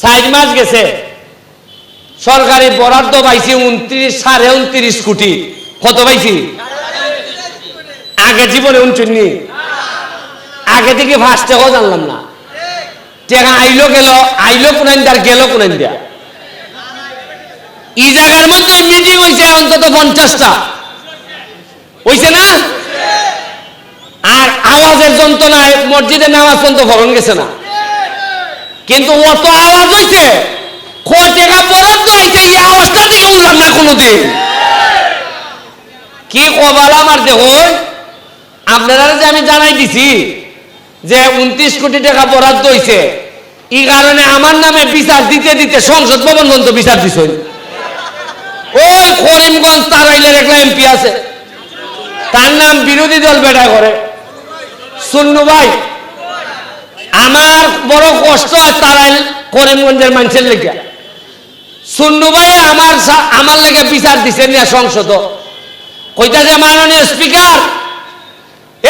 Size মাস গেছে। সরকারি বরাদ্দ পাইছি উনত্রিশ, সাড়ে উনত্রিশ কোটি। কত পাইছি? আগে জীবনে উনচুন্নি আগে থেকে ফার্স্ট টাকাও জানলাম না। টেকা আইলো গেল, আইলো কোনাইন আর গেল কোনাইন দিয়া। এই জায়গার মধ্যে মিটিং হয়েছে অন্তত পঞ্চাশটা। হয়েছে না? আর আওয়াজের যন্ত্রণায় মসজিদে নামাজ পর্যন্ত ভরণ গেছে না। কিন্তু অত আওয়াজ হইছে। কয় টাকা বরাদ্দ হইছে, এই আওয়াজটা থেকে উঠলাম না কোনোদিন। কি কবাল আমার দেহ আপনারা যে আমি জানাই দিছি যে উনত্রিশ কোটি টাকা বরাদ্দ হইছে, এই কারণে আমার নামে বিচার দিতে দিতে সংসদ ভবন পর্যন্ত বিচার দিছ। ওই করিমগঞ্জ তারাইলের একটা এমপি আছে। তার নাম বিরোধী দল বেটা করে। সুন্নু ভাই বড় কষ্ট হয় তারাইল করিমগঞ্জের মানুষের লেগে। সুন্নু ভাই আমার আমার লেগে বিচার দিছে নিয়ে সংসদ। কইতা যে মাননীয় স্পিকার,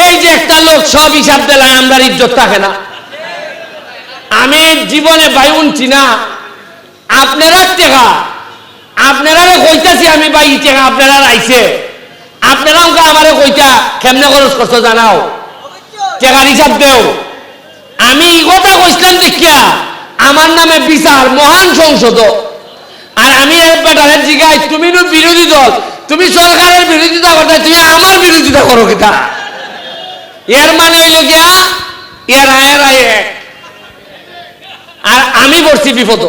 এই যে একটা লোক সব হিসাব দিলায় আমরা ইজ্জত থাকে না। আমি জীবনে বাইউনছি না। আপনারা টেকা। আপনারা কইতাছি আমি ভাই টেকা, আপনারা আইছে আপনারা আমারে কইতা, কেমনে খরচ করছ জানাও। টেকার হিসাব দেও। আমি এই কথা কইছিলাম দেখিয়া আমার নামে বিচার, মহান সংসদ আর আমি এর বেটারের জিগাই তুমি বিরোধী দল, তুমি সরকারের বিরোধিতা করতে তুমি আমার বিরোধিতা করো কিতা? এর মানে হইল গিয়া, এর আয়ের আয়। আর আমি পড়ছি বিপদ